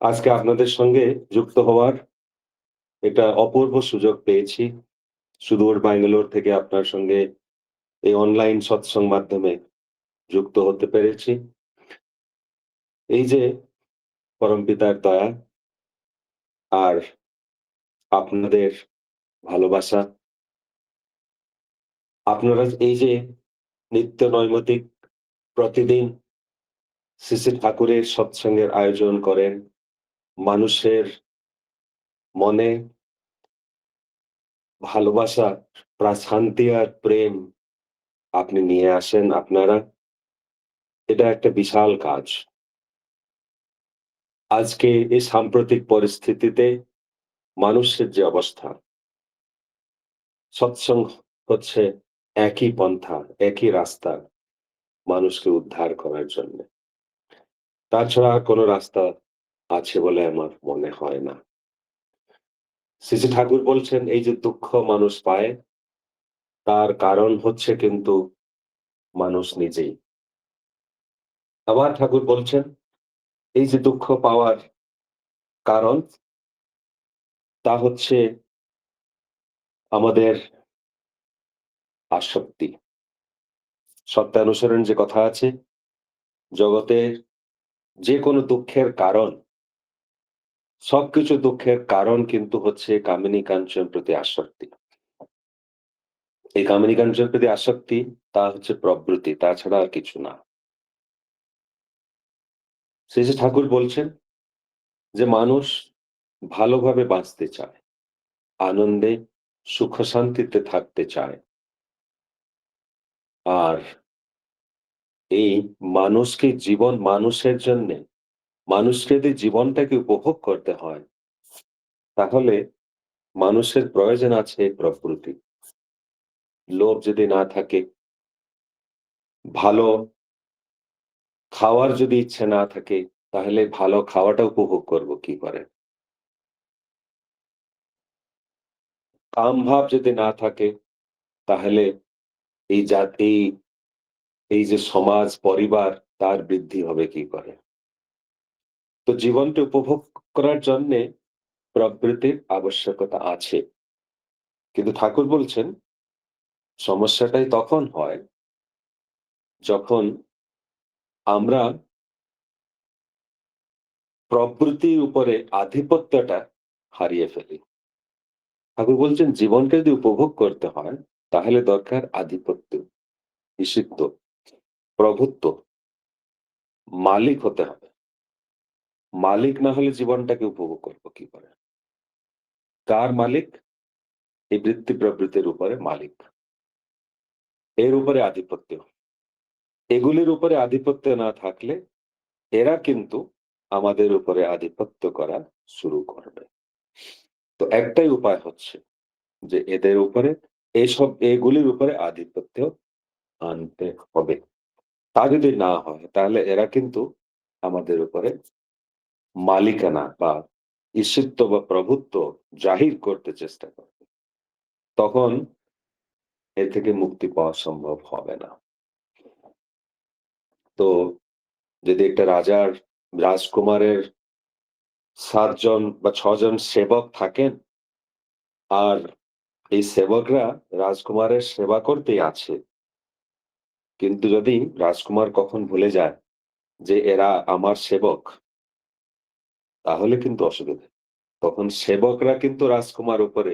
আজকে আপনাদের সঙ্গে যুক্ত হওয়ার একটা অপূর্ব সুযোগ পেয়েছি। সুদূর ব্যাঙ্গালোর থেকে আপনার সঙ্গে এই অনলাইন সৎসং মাধ্যমে যুক্ত হতে পেরেছি। এই যে পরমপিতার দয়া আর আপনাদের ভালোবাসা, আপনারা এই যে নিত্য নৈমতিক প্রতিদিন শ্রী ঠাকুরের সৎসঙ্গের আয়োজন করেন মানুষের মনে ভালোবাসা শান্তি আর প্রেম আপনি নিয়ে আসেন আপনারা, এটা একটা বিশাল কাজ। আজকে এই সাম্প্রতিক পরিস্থিতিতে মানুষের যে অবস্থা, সৎসঙ্গ হচ্ছে একই পন্থা, একই রাস্তা মানুষকে উদ্ধার করার জন্য। তাছাড়া কোনো রাস্তা আছে বলে আমার মনে হয় না। শ্রী ঠাকুর বলছেন, এই যে দুঃখ মানুষ পায়, তার কারণ হচ্ছে কিন্তু মানুষ নিজেই। আবার ঠাকুর বলছেন, এই যে দুঃখ পাওয়ার কারণ, তা হচ্ছে আমাদের আসক্তি। সত্যানুসরণ যে কথা আছে, জগতের যে কোনো দুঃখের কারণ সবকিছু দুঃখের কারণ কিন্তু হচ্ছে কামিনী কাঞ্চন প্রতি আসক্তি। এই কামিনী কাঞ্চন প্রতি আসক্তি, তা হচ্ছে প্রবৃত্তি তাছাড়া আর কিছু না। শ্রী ঠাকুর বলছেন যে, মানুষ ভালোভাবে বাঁচতে চায়, আনন্দে সুখ শান্তিতে থাকতে চায়। আর এই মানুষকে জীবন মানুষের জন্য মানুষকে যদি জীবনটাকে উপভোগ করতে হয়, তাহলে মানুষের প্রয়োজন আছে প্রকৃতি। লোভ যদি না থাকে, ভালো খাওয়ার যদি ইচ্ছে না থাকে, তাহলে ভালো খাওয়াটা উপভোগ করব কি করে? কাম ভাব যদি না থাকে, তাহলে এই জাতি, এই যে সমাজ, পরিবার, তার বৃদ্ধি হবে কি করে? তো জীবনটা উপভোগ করার জন্য প্রবৃত্তির আবশ্যকতা আছে। কিন্তু ঠাকুর বলছেন, সমস্যাটাই তখন হয় যখন আমরা প্রবৃত্তির উপরে আধিপত্যটা হারিয়ে ফেলি। ঠাকুর বলছেন, জীবনকে যদি উপভোগ করতে হয়, তাহলে দরকার আধিপত্য, নিষিদ্ধ, প্রভুত্ব, মালিক হতে হবে। মালিক না হলে জীবনটাকে উপভোগ করব কি করে? কার মালিক? এই বৃত্তি প্রবৃত্তির উপরে মালিক। এর উপরে আধিপত্য। এগুলির উপরে আধিপত্য না থাকলে এরা কিন্তু আমাদের উপরে আধিপত্য করা শুরু করবে। তো একটাই উপায় হচ্ছে যে এদের উপরে এইসব এগুলির উপরে আধিপত্য আনতে হবে। তা যদি না হয়, তাহলে এরা কিন্তু আমাদের উপরে মালিকানা বা ঈশিত্ব বা প্রভুত্ব জাহির করতে চেষ্টা করবে তখন এ থেকে মুক্তি পাওয়া সম্ভব হবে না। তো যদি একটা রাজার, রাজকুমারের সাতজন বা ছজন সেবক থাকেন, আর এই সেবকরা রাজকুমারের সেবা করতেই আছে, কিন্তু যদি রাজকুমার কখন ভুলে যায় যে এরা আমার সেবক তাহলে কিন্তু অসুবিধা তখন সেবকরা কিন্তু রাজকুমার উপরে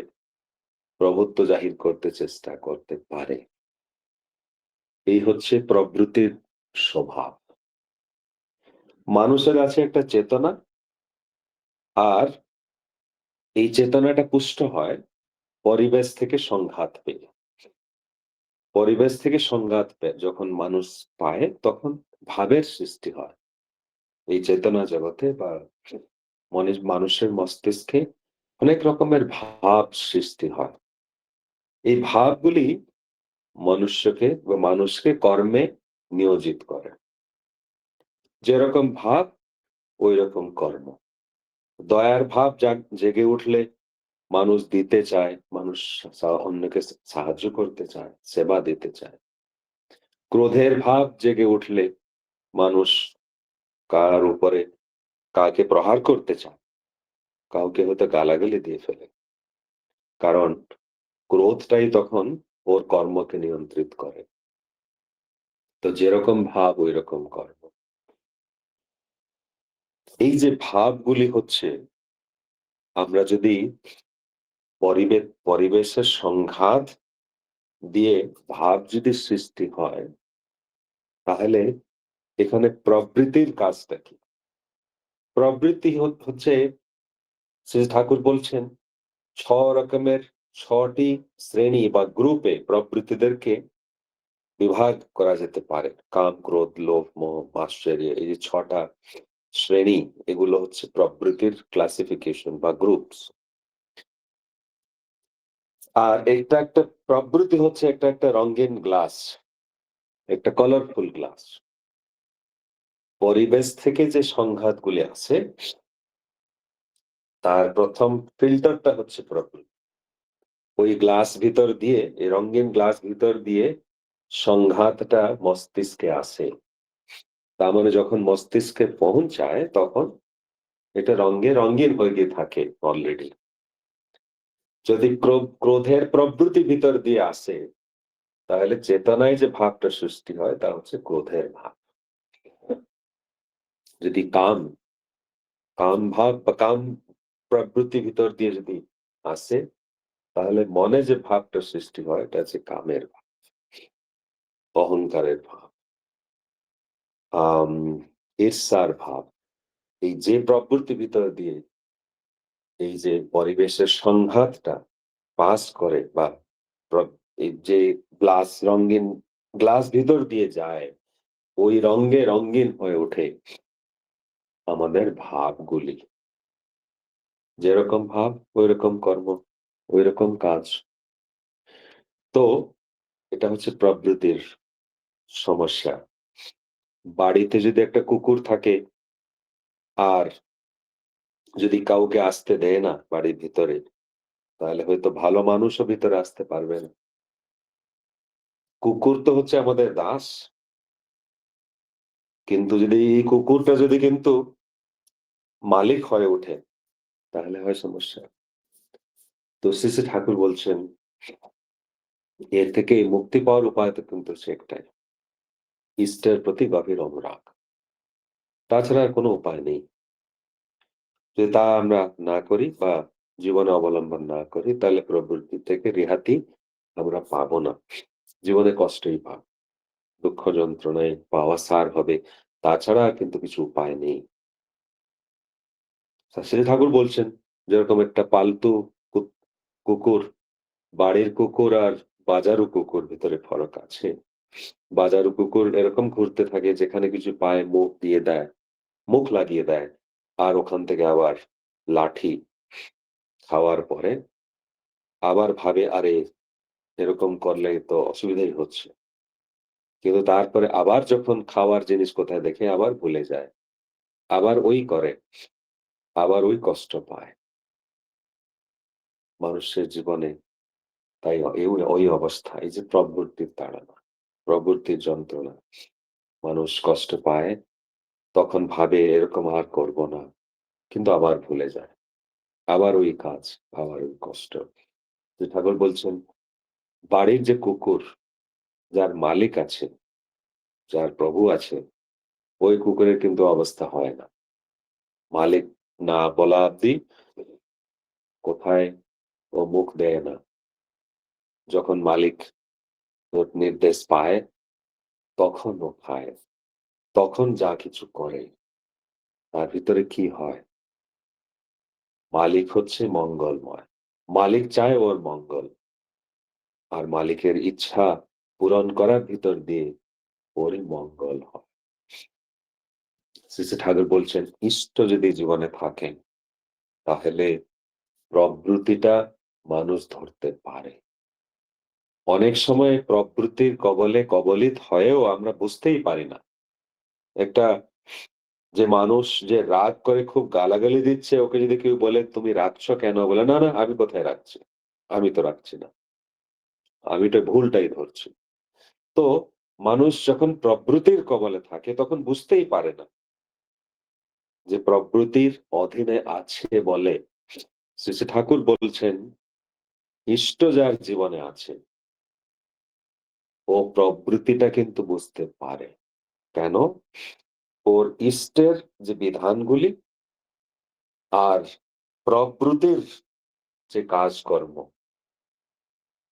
প্রভুত্ব জাহির করতে চেষ্টা করতে পারে। এই হচ্ছে প্রবৃত্তির স্বভাব। মানুষের আছে একটা চেতনা, আর এই চেতনাটা পুষ্ট হয় পরিবেশ থেকে সংঘাত পেয়ে। পরিবেশ থেকে সংঘাত পেয়ে যখন মানুষ পায়, তখন ভাবের সৃষ্টি হয়। এই চেতনা জগতে বা মানুষের মস্তিষ্কে অনেক রকমের ভাব সৃষ্টি হয়। এই ভাবগুলি মনুষ্যকে বা মানুষকে কর্মে নিয়োজিত করে। যেরকম ভাব ওই রকম কর্ম। দয়ার ভাব জেগে উঠলে মানুষ দিতে চায়, মানুষ অন্যকে সাহায্য করতে চায়, সেবা দিতে চায়। ক্রোধের ভাব জেগে উঠলে মানুষ কার উপরে কাকে প্রহার করতে চায়, কাউকে হয়তো গালাগালি দিয়ে ফেলে। কারণ ক্রোধটাই তখন ওর কর্মকে নিয়ন্ত্রিত করে। তো যেরকম ভাব ওই রকম কর্ম। এই যে ভাবগুলি হচ্ছে, আমরা যদি পরিবেশ পরিবেশের সংঘাত দিয়ে ভাব যদি সৃষ্টি হয়, তাহলে এখানে প্রবৃত্তির কাজটা কি? প্রবৃত্তি হচ্ছে শ্রী ঠাকুর বলছেন, ছ রকমের ছটি শ্রেণি বা গ্রুপে প্রবৃত্তিদেরকে বিভাগ করা যেতে পারে। কাম, ক্রোধ, লোভ, মোহ আশ্চর্য এই যে ছটা শ্রেণি, এগুলো হচ্ছে প্রবৃত্তির ক্লাসিফিকেশন বা গ্রুপস আর এটা একটা প্রবৃত্তি হচ্ছে একটা একটা রঙিন গ্লাস একটা কালারফুল গ্লাস পরিবেশ থেকে যে সংঘাতগুলি আছে, তার প্রথম ফিল্টারটা হচ্ছে প্রকৃতি ওই গ্লাস ভিতর দিয়ে, এই রঙিন গ্লাস ভিতর দিয়ে সংঘাতটা মস্তিষ্কে আসে। তার মানে যখন মস্তিষ্কে পৌঁছায়, তখন এটা রঙে রঙিন হয়ে গিয়ে থাকে অলরেডি যদি ক্রোধের প্রবৃত্তি ভিতর দিয়ে আসে, তাহলে চেতনায় যে ভাবটা সৃষ্টি হয়, তা হচ্ছে ক্রোধের ভাব। যদি কাম কাম ভাব বা কাম প্রবৃত্তি ভিতর দিয়ে যদি আসে, তাহলে মনে যে ভাবটা সৃষ্টি হয়, এটা হচ্ছে কামের ভাব, অহংকারের ভাব। ঈর্ষার ভাব, এই যে প্রবৃত্তি ভিতর দিয়ে এই যে পরিবেশের সংঘাতটা পাস করে বা যে গ্লাস রঙিন, গ্লাস ভিতর দিয়ে যায়, ওই রঙে রঙিন হয়ে ওঠে আমাদের ভাবগুলি। যেরকম ভাব ওই রকম কর্ম ওই রকম কাজ। তো এটা হচ্ছে প্রবৃতির সমস্যা। বাড়িতে যদি একটা কুকুর থাকে আর যদি কাউকে আসতে দেয় না বাড়ির ভিতরে, তাহলে হয়তো ভালো মানুষও ভিতরে আসতে পারবে না। কুকুর তো হচ্ছে আমাদের দাস। কিন্তু যদি এই কুকুরটা যদি কিন্তু মালিক হয়ে ওঠে, তাহলে হয় সমস্যা। তো শ্রী ঠাকুর বলছেন, এর থেকে মুক্তি পাওয়ার উপায় তো কিন্তু সে একটাই। ইষ্টের প্রতি গভীর অনুরাগ। তাছাড়া আর কোনো উপায় নেই। যদি তা আমরা না করি বা জীবনে অবলম্বন না করি, তাহলে প্রবৃত্তি থেকে রিহাতি আমরা পাবো না। জীবনে কষ্টই পাব। দুঃখ যন্ত্রণায় পাওয়া সার হবে, তাছাড়া কিন্তু কিছু উপায় নেই। শ্রী ঠাকুর বলছেন, যেরকম একটা পালতু কুকুর, বাড়ির কুকুর আর বাজারু কুকুর ভিতরে ফরক আছে। বাজারু কুকুর এরকম ঘুরতে থাকে যেখানে কিছু পায়ে মুখ দিয়ে দেয়, মুখ লাগিয়ে দেয়, আর ওখান থেকে আবার লাঠি খাওয়ার পরে আবার ভাবে, আরে, এরকম করলে তো অসুবিধাই হচ্ছে। কিন্তু তারপরে আবার যখন খাওয়ার জিনিস কোথায় দেখে আবার ভুলে যায়। আবার ওই করে, আবার ওই কষ্ট পায়। মানুষের জীবনে তাই ওই অবস্থা, এই যে প্রবৃত্তির তাড়ানো, প্রবৃত্তির যন্ত্রণা। মানুষ কষ্ট পায়, তখন ভাবে এরকম আর করব না, কিন্তু আবার ভুলে যায়। আবার ওই কাজ, আবার ওই কষ্ট। ঠাকুর বলছেন, বাড়ির যে কুকুর যার মালিক আছে যার প্রভু আছে ওই কুকুরের কিন্তু অবস্থা হয় না। মালিক না বলা অব্দি কোথায় ও মুখ দেয় না। যখন মালিক ওর নির্দেশ পায়, তখন ও খায়, তখন যা কিছু করে, তার ভিতরে কি হয়? মালিক হচ্ছে মঙ্গলময়। মালিক চায় ওর মঙ্গল, আর মালিকের ইচ্ছা পূরণ করার ভিতর দিয়ে ওরই মঙ্গল হয়। শ্রী ঠাকুর বলছেন, ইষ্ট যদি জীবনে থাকেন, তাহলে প্রবৃতিটা মানুষ ধরতে পারে। অনেক সময় প্রবৃত্তির কবলে কবলিত হয়েও আমরা বুঝতেই পারি না। একটা যে মানুষ যে রাগ করে খুব গালাগালি দিচ্ছে, ওকে যদি কেউ বলে, তুমি রাখছ কেন? বলে, না না, আমি কোথায় রাখছি আমি তো রাখছি না। আমি তো ভুলটাই ধরছি। তো মানুষ যখন প্রবৃতির কবলে থাকে, তখন বুঝতেই পারে না যে প্রবৃত্তির অধীনে আছে বলে। শ্রী শ্রী ঠাকুর বলছেন, ইষ্ট যার জীবনে আছে, ও প্রবৃত্তিটা কিন্তু বুঝতে পারে। কেন? ওর ইষ্টের যে বিধানগুলি আর প্রবৃত্তির যে কাজকর্ম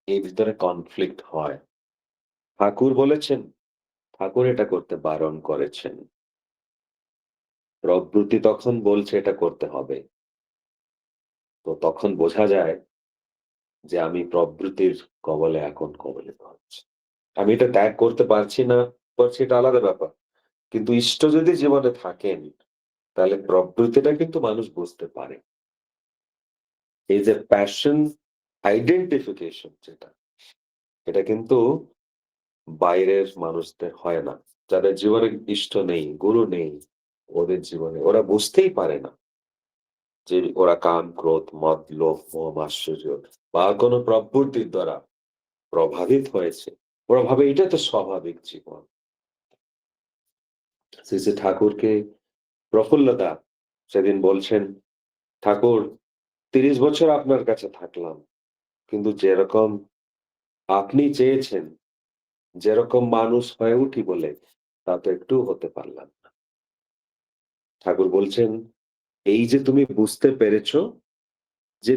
এই ভিতরে কনফ্লিক্ট হয়। ঠাকুর বলেছেন, ঠাকুর এটা করতে বারণ করেছেন। প্রবৃত্তি তখন বলছে এটা করতে হবে। তো তখন বোঝা যায় যে আমি প্রবৃত্তির কবলে এখন কবলিত হচ্ছে। আমি এটা ত্যাগ করতে পারছি না পারছি এটা আলাদা ব্যাপার। কিন্তু ইষ্ট যদি জীবনে থাকেন, তাহলে প্রবৃত্তিটা কিন্তু মানুষ বুঝতে পারে। এই যে প্যাশন আইডেন্টিফিকেশন যেটা, এটা কিন্তু বাইরের মানুষদের হয় না। যাদের জীবনে ইষ্ট নেই, গুরু নেই, ওদের জীবনে ওরা বুঝতেই পারে না যে ওরা কাম, ক্রোধ, মদ, লোভ, মোহ আশ্চর্য বা কোনো প্রবৃত্তির দ্বারা প্রভাবিত হয়েছে। ওরা ভাবে এটা তো স্বাভাবিক জীবন। শ্রী শ্রী ঠাকুরকে প্রফুল্লতা সেদিন বলছেন, ঠাকুর, তিরিশ বছর আপনার কাছে থাকলাম, কিন্তু যেরকম আপনি চেয়েছেন যেরকম মানুষ হয়ে উঠি বলে, তা তো একটু হতে পারলাম না। ঠাকুর বলছেন, এই যে তুমি বুঝতে পেরেছ যে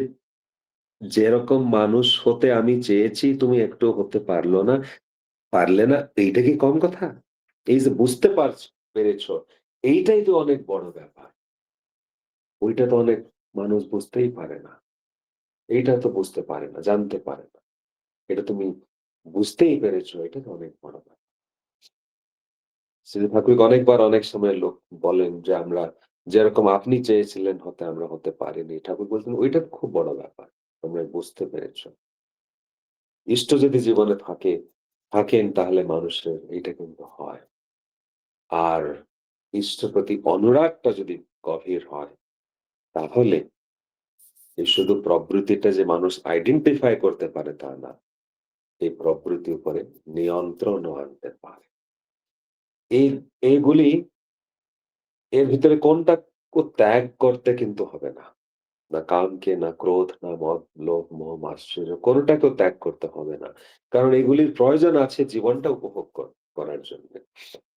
যেরকম মানুষ হতে আমি চেয়েছি, তুমি একটু হতে পারল না, পারলে না, এইটা কি কম কথা? এই যে বুঝতে পারছ, পেরেছ, এইটাই তো অনেক বড় ব্যাপার। ওইটা তো অনেক মানুষ বুঝতেই পারে না। এইটা তো বুঝতে পারে না, জানতে পারে না। এটা তুমি বুঝতেই পেরেছ, এটা অনেক বড় ব্যাপার। শ্রী ঠাকুর অনেকবার অনেক সময় লোক বলেন যে, আমরা যেরকম আপনি চেয়েছিলেন হতে আমরা হতে পারিনি। ঠাকুর বলছেন ওইটা খুব বড় ব্যাপার, তোমরা বুঝতে পেরেছ। ইষ্ট যদি জীবনে থাকে, থাকেন তাহলে মানুষের এটা কিন্তু হয়। আর ইষ্ট প্রতি অনুরাগটা যদি গভীর হয়, তাহলে শুধু প্রবৃত্তিটা যে মানুষ আইডেন্টিফাই করতে পারে তা না এই প্রবৃত্তি উপরে নিয়ন্ত্রণ আনতে পারে। এই, এইগুলি এর ভিতরে কোনটা ত্যাগ করতে কিন্তু হবে না। না কামকে, না ক্রোধ, না মদ, লোভ, মোহ আশ্চর্য কোনোটাকেও ত্যাগ করতে হবে না। কারণ এগুলির প্রয়োজন আছে জীবনটা উপভোগ করার জন্য।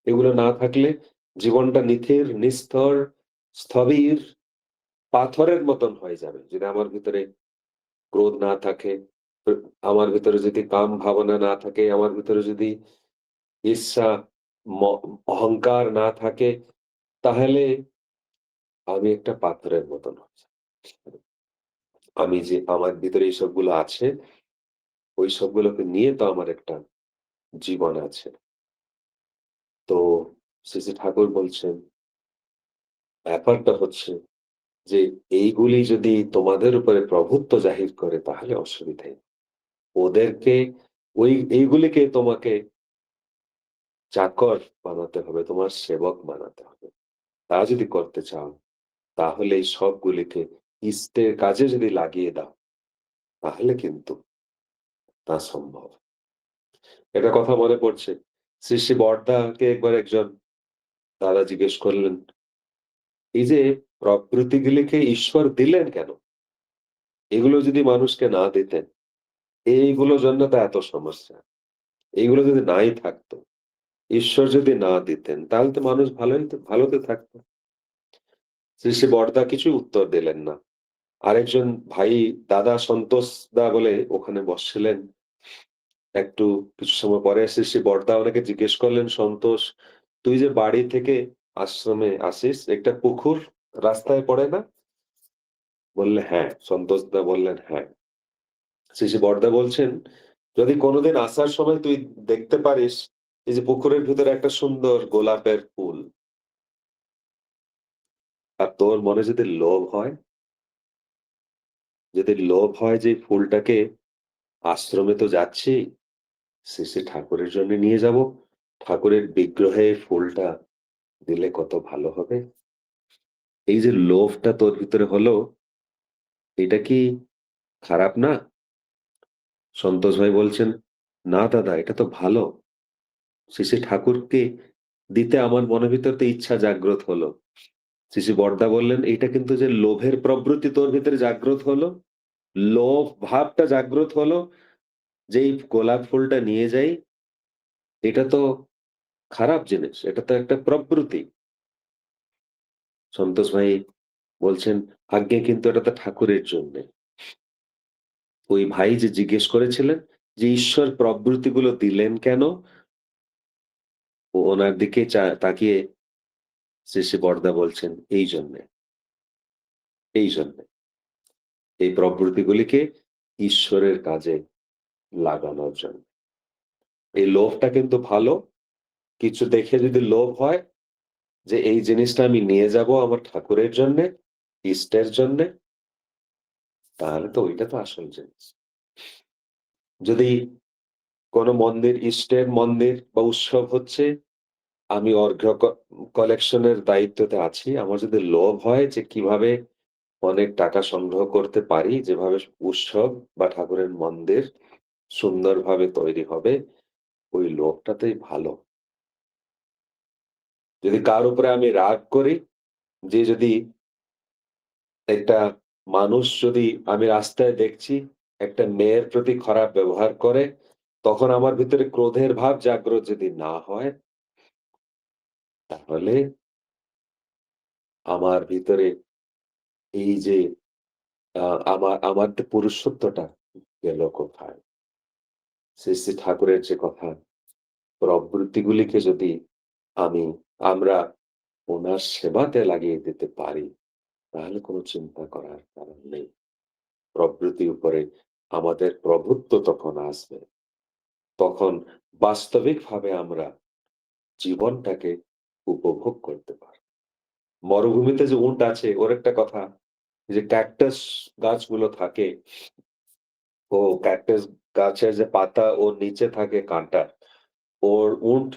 এগুলো না থাকলে জীবনটা নিথির নিস্তর স্থবির, পাথরের মতন হয়ে যাবে। যদি আমার ভিতরে ক্রোধ না থাকে আমার ভিতরে যদি কাম ভাবনা না থাকে, আমার ভিতরে যদি ঈর্ষা অহংকার না থাকে, তাহলে আমি একটা পাথরের মতন আমি যে আমার ভিতরে এই সবগুলো আছে ওই সবগুলোকে নিয়ে তো আমার একটা জীবন আছে। তো শ্রী ঠাকুর বলছেন, ব্যাপারটা হচ্ছে যে, এইগুলি যদি তোমাদের উপরে প্রভুত্ব জাহির করে, তাহলে অসুবিধাই ওদেরকে, ওই, এইগুলিকে তোমাকে চাকর বানাতে হবে, তোমার সেবক বানাতে হবে। তা যদি করতে চাও, তাহলে এই সবগুলিকে ইস্টের কাজে যদি লাগিয়ে দাও, তাহলে কিন্তু তা সম্ভব। এটা কথা মনে পড়ছে শ্রী শ্রী বর্দাকে একবার একজন দাদা জিজ্ঞেস করলেন, এই যে প্রকৃতিগুলিকে ঈশ্বর দিলেন কেন? এগুলো যদি মানুষকে না দিতেন এইগুলো জন্য তো এত সমস্যা। এইগুলো যদি নাই থাকতো, ঈশ্বর যদি না দিতেন, তাহলে তো মানুষ ভালোই ভালোতে থাকতো। শ্রী শ্রী বর্দা কিছু উত্তর দিলেন না। আরেকজন ভাই দাদা সন্তোষ দা বলে ওখানে বসছিলেন। একটু কিছু সময় পরে শ্রী শ্রী বর্দা ওনাকে জিজ্ঞেস করলেন, সন্তোষ, তুই যে বাড়ি থেকে আশ্রমে আসিস, একটা পুকুর রাস্তায় পড়ে না? বললে হ্যাঁ। সন্তোষ দা বললেন হ্যাঁ। শ্রী শ্রী বর্দা বলছেন, যদি কোনোদিন আসার সময় তুই দেখতে পারিস, এই যে পুকুরের ভিতরে একটা সুন্দর গোলাপের ফুল। আর তোর মনে যদি লোভ হয়, যদি লোভ হয় যে ফুলটাকে আশ্রমে তো যাচ্ছি, শ্রী ঠাকুরের জন্য নিয়ে যাব। ঠাকুরের বিগ্রহে ফুলটা দিলে কত ভালো হবে। এই যে লোভটা তোর ভিতরে হলো, এটা কি খারাপ না? সন্তোষ ভাই বলছেন না দাদা এটা তো ভালো শ্রী ঠাকুরকে দিতে আমার মনের ভিতর তো ইচ্ছা জাগ্রত হলো শ্রী বরদা বললেন, "এইটা কিন্তু যে লোভের প্রবৃত্তি তোর ভিতরে জাগ্রত হলো, লোভ ভাবটা জাগ্রত হলো, যে এই গোলাপ ফুলটা নিয়ে যাই, এটা তো খারাপ জিনিস। এটা তো একটা প্রবৃত্তি।" সন্তোষ ভাই বলছেন, "আজ্ঞে কিন্তু এটা তো ঠাকুরের জন্যে।" ওই ভাই যে জিজ্ঞেস করেছিলেন যে, "ঈশ্বর প্রবৃত্তিগুলো দিলেন কেন?" ওনার দিকে তাকিয়ে শ্রী বরদা বলছেন, "এই জন্যে।" এই জন্যে। এই প্রবৃত্তিগুলিকে ঈশ্বরের কাজে লাগানোর জন্য। এই লোভটা কিন্তু ভালো। কিছু দেখে যদি লোভ হয় যে এই জিনিসটা আমি নিয়ে যাব আমার ঠাকুরের জন্যে, ইষ্টের জন্যে তাহলে তো ওইটা তো আসল জিনিস। যদি কোন মন্দির ইষ্টের মন্দির বা উৎসব হচ্ছে, আমি অর্ঘ্য কালেকশনের দায়িত্বতে আছি। আমার যদি লোভ হয় যে কীভাবে অনেক টাকা সংগ্রহ করতে পারি, যেভাবে উৎসব বা ঠাকুরের মন্দির সুন্দরভাবে তৈরি হবে, ওই লোভটাতেই ভালো। যদি কার উপরে আমি রাগ করি, যে যদি একটা মানুষ যদি আমি রাস্তায় দেখছি একটা মেয়ের প্রতি খারাপ ব্যবহার করে, তখন আমার ভিতরে ক্রোধের ভাব জাগ্রত যদি না হয় তাহলে আমার ভিতরে এই যে আমার যে পুরুষত্বটা গেল কোথায়? শ্রী, শ্রী ঠাকুরের যে কথা, প্রবৃত্তিগুলিকে যদি আমি আমরা ওনার সেবাতে লাগিয়ে দিতে পারি, তাহলে কোনো চিন্তা করার কারণ নেই। প্রবৃত্তির উপরে আমাদের প্রভুত্ব তখন আসবে। তখন বাস্তবিকভাবে আমরা জীবনটাকে উপভোগ করতে পারব। মরুভূমিতে যে উট আছে ওর একটা কথা যে ক্যাকটাস গাছগুলো থাকে ও ক্যাকটাস গাছের যে পাতা ওর নিচে থাকে কাঁটা। ওর উট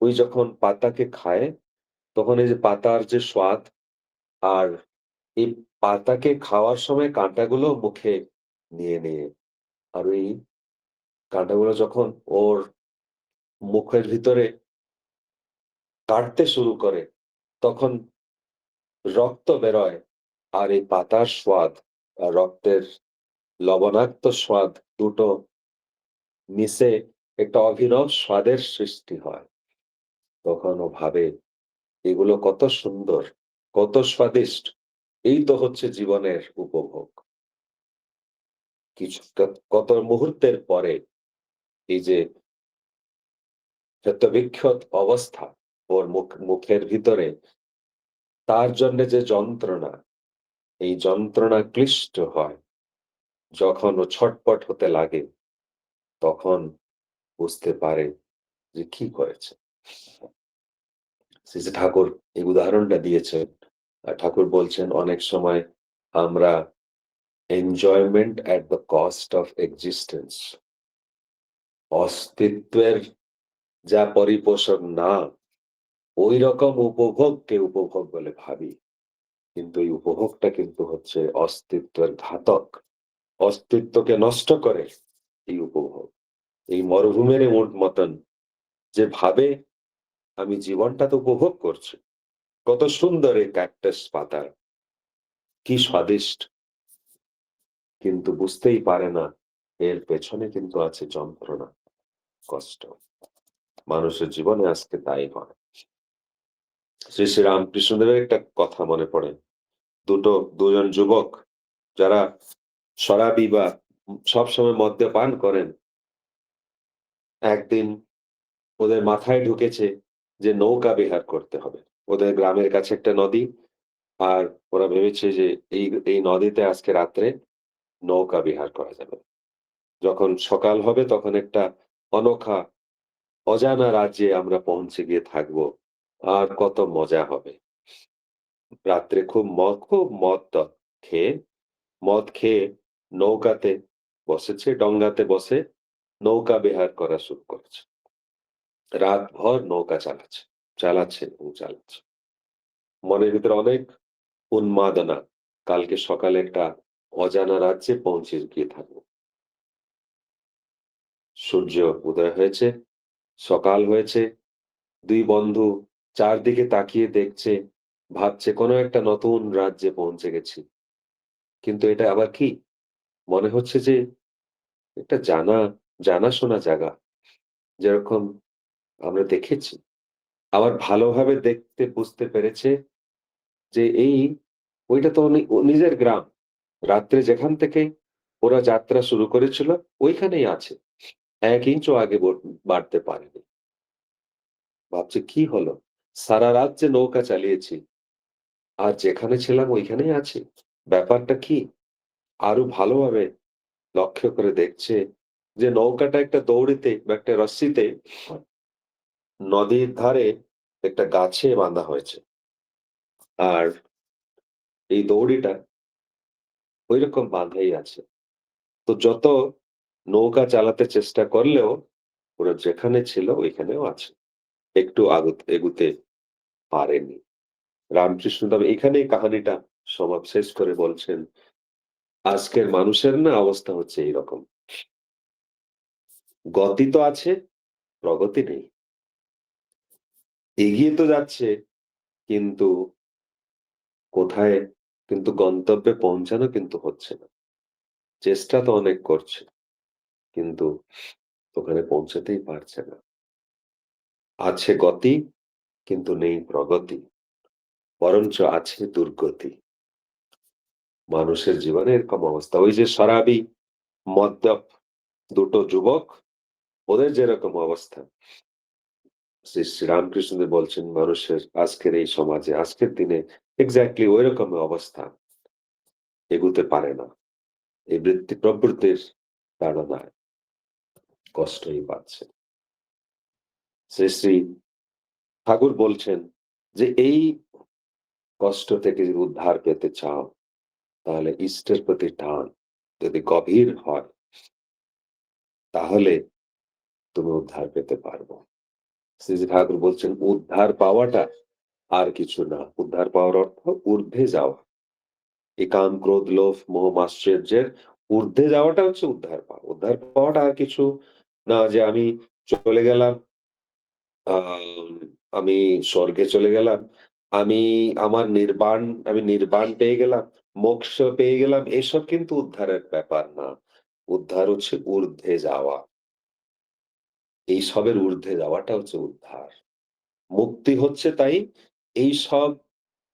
ওই যখন পাতাকে খায়, তখন এই যে পাতার যে স্বাদ আর এই পাতাকে খাওয়ার সময় কাঁটাগুলো মুখে নিয়ে নিয়ে আর ওই কাঁটাগুলো যখন ওর মুখের ভিতরে কাটতে শুরু করে, তখন রক্ত বেরোয়। আর এই পাতার স্বাদ রক্তের লবণাক্ত স্বাদ দুটো মিশে একটা অভিনব স্বাদের সৃষ্টি হয়। তখন ও ভাবে এগুলো কত সুন্দর, কত স্বাদিষ্ট। এই তো হচ্ছে জীবনের উপভোগ। কিছু কত মুহূর্তের পরে এই যে ক্ষতবিক্ষত অবস্থা ওর মুখ মুখের ভিতরে তার জন্যে যে যন্ত্রণা, এই যন্ত্রণা ক্লিষ্ট হয়। যখন ও ছটপট হতে লাগে, তখন বুঝতে পারে যে কি করেছে। শ্রী, ঠাকুর এই উদাহরণটা দিয়েছেন। ঠাকুর বলছেন অনেক সময় আমরা enjoyment at the cost of existence অস্তিত্বের যা পরিপোষক না, ঐরকম উপভোগকে উপভোগ বলে ভাবি। কিন্তু এই উপভোগটা কিন্তু হচ্ছে অস্তিত্বের ঘাতক। অস্তিত্বকে নষ্ট করে এই উপভোগ। এই মরুভূমির মতন যে ভাবে আমি জীবনটা তো উপভোগ করছি। কত সুন্দর এই ক্যাকটাস পাতা। কি স্বাদিষ্ট। কিন্তু বুঝতেই পারে না এর পেছনে কিন্তু আছে যন্ত্রণা, কষ্ট। মানুষের জীবনে আজকে তাই হয়। শ্রী, শ্রী রামকৃষ্ণদেবের একটা কথা মনে পড়ে। দুটো দুজন যুবক যারা শরাবি বা সবসময় মদ্যপান করেন। একদিন ওদের মাথায় ঢুকেছে যে নৌকা বিহার করতে হবে। ওদের গ্রামের কাছে একটা নদী। আর ওরা ভেবেছে যে এই এই নদীতে আজকে রাত্রে নৌকা বিহার করা যাবে। যখন সকাল হবে তখন একটা অনোখা অজানা রাজ্যে আমরা পৌঁছে গিয়ে থাকব। আর কত মজা হবে। রাত্রে খুব মদ খুব মদ-টদ খেয়ে মদ খেয়ে নৌকাতে বসেছে, ডঙ্গাতে বসে নৌকা বিহার করা শুরু করেছে। রাতভর নৌকা চালাচ্ছে, চালাচ্ছে এবং চালাচ্ছে। মনের ভিতরে অনেক উন্মাদনা। কালকে সকালে একটা অজানা রাজ্যে পৌঁছে গিয়ে থাকব। সূর্য উদয় হয়েছে, সকাল হয়েছে। দুই বন্ধু চারদিকে তাকিয়ে দেখছে ভাবছে কোনো একটা নতুন রাজ্যে পৌঁছে গেছি। কিন্তু এটা আবার কি? মনে হচ্ছে যে একটা জানা জানাশোনা জায়গা। যেরকম আমরা দেখেছি। আবার ভালোভাবে দেখতে, বুঝতে পেরেছে যে এই, ওইটা তো নিজের গ্রাম। রাত্রে যেখান থেকে ওরা যাত্রা শুরু করেছিল, ওইখানেই আছে। এক ইঞ্চও আগে বাড়তে পারেনি। ভাবছে, কি হলো? সারারাত যে নৌকা চালিয়েছি। আর যেখানে ছিলাম ওইখানেই আছি। ব্যাপারটা কি? আরও ভালোভাবে লক্ষ্য করে দেখছে যে নৌকাটা একটা দৌড়িতে বা একটা রশ্মিতে নদীর ধারে একটা গাছে বাঁধা হয়েছে। আর এই দড়িটা ঐরকম বাঁধাই আছে। তো যত নৌকা চালাতে চেষ্টা করলেও ওরা যেখানে ছিল ওইখানেও আছে। একটু এগুতে পারেনি। রামকৃষ্ণদেব এখানেই কাহানিটা সমাপ শেষ করে বলছেন, আজকের মানুষের না অবস্থা হচ্ছে এইরকম। গতি তো আছে, প্রগতি নেই। এগিয়ে তো যাচ্ছে কিন্তু কোথায় কিন্তু গন্তব্যে পৌঁছানো কিন্তু হচ্ছে না। চেষ্টা তো অনেক করছে। কিন্তু ওখানে পৌঁছাতেই পারছে না। আছে গতি কিন্তু নেই প্রগতি। বরঞ্চ আছে দুর্গতি। মানুষের জীবনে এরকম অবস্থা। ওই যে শরাবি, মদ্যপ দুটো যুবক ওদের যেরকম অবস্থা শ্রী, শ্রী রামকৃষ্ণদেব বলছেন মানুষের আজকের এই সমাজে আজকের দিনে এক্সাক্টলি ঐরকম অবস্থা। এগুতে পারে না। এই বৃত্তি প্রবৃত্তির তাড়নায় কষ্টই পাচ্ছে। শ্রী, শ্রী ঠাকুর বলছেন যে এই কষ্ট থেকে যদি উদ্ধার পেতে চাও তাহলে ইষ্টের প্রতি টান যদি গভীর হয় তাহলে তুমি উদ্ধার পেতে পারব। শ্রী, শ্রী ঠাকুর বলছেন উদ্ধার পাওয়াটা আর কিছু না। উদ্ধার পাওয়ার অর্থ ঊর্ধ্বে যাওয়া। এই কাম, ক্রোধ, লোভ, মোহ, মাশ্চর্যের ঊর্ধ্বে যাওয়াটা হচ্ছে উদ্ধার পাওয়া। উদ্ধার পাওয়াটা আর কিছু না যে আমি চলে গেলাম আমি স্বর্গে চলে গেলাম। আমি আমার নির্বাণ আমি নির্বাণ পেয়ে গেলাম, মোক্ষ পেয়ে গেলাম। এসব কিন্তু উদ্ধারের ব্যাপার না। উদ্ধার হচ্ছে ঊর্ধ্বে যাওয়া। এইসবের ঊর্ধ্বে যাওয়াটা হচ্ছে উদ্ধার। মুক্তি হচ্ছে তাই এইসব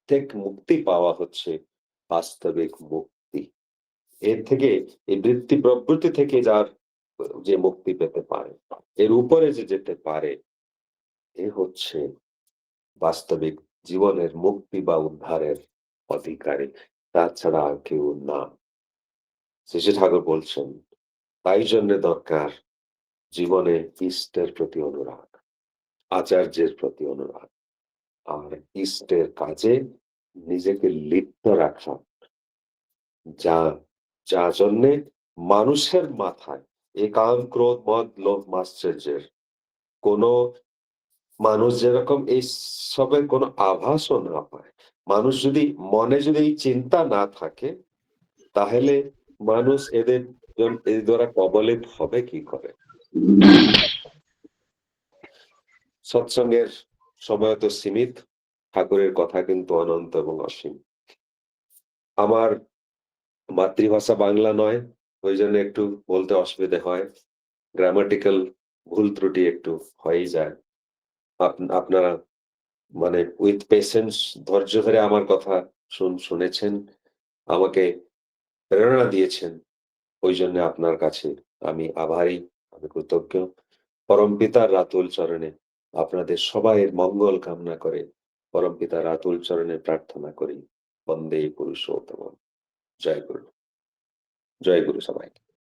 থেকে মুক্তি পাওয়া হচ্ছে বাস্তবিক মুক্তি। এর থেকে এই বৃত্তি প্রবৃত্তি থেকে যার যে মুক্তি পেতে পারে, এর উপরে যে যেতে পারে এ হচ্ছে বাস্তবিক জীবনের মুক্তি বা উদ্ধারের অধিকারী। তাছাড়া আর কেউ না। শ্রী ঠাকুর বলছেন, তাই জন্য দরকার জীবনে ইষ্টের প্রতি অনুরাগ, আচার্যের প্রতি অনুরাগ। আর ইষ্টের কাজে নিজেকে লিপ্ত রাখা। যা যা জন্যে মানুষের মাথায় এই কাম, ক্রোধ, মদ, লোভ, মাশ্চর্যের কোনো মানুষ যেরকম এইসবের কোনো আভাসও না পায়। মানুষ যদি মনে যদি এই চিন্তা না থাকে তাহলে মানুষ এদের দ্বারা কবলিত হবে কি করে? সৎসঙ্গের সময় তো সীমিত। ঠাকুরের কথা কিন্তু অনন্ত এবং অসীম। আমার মাতৃভাষা বাংলা নয়। ওই জন্য একটু বলতে অসুবিধে হয়। গ্রামাটিক্যাল ভুল ত্রুটি একটু হয়েই যায়। আপ আপনারা মানে উইথ পেশেন্স ধৈর্য ধরে আমার কথা শুন শুনেছেন। আমাকে প্রেরণা দিয়েছেন। ওই জন্য আপনার কাছে আমি আভারী, আমি কৃতজ্ঞ। পরমপিতার রাতুল চরণে আপনাদের সবাইয়ের মঙ্গল কামনা করে পরম পিতার রাতুল চরণে প্রার্থনা করি। বন্দে পুরুষোত্তম জয় গুরু। জয় গুরু সবাইকে।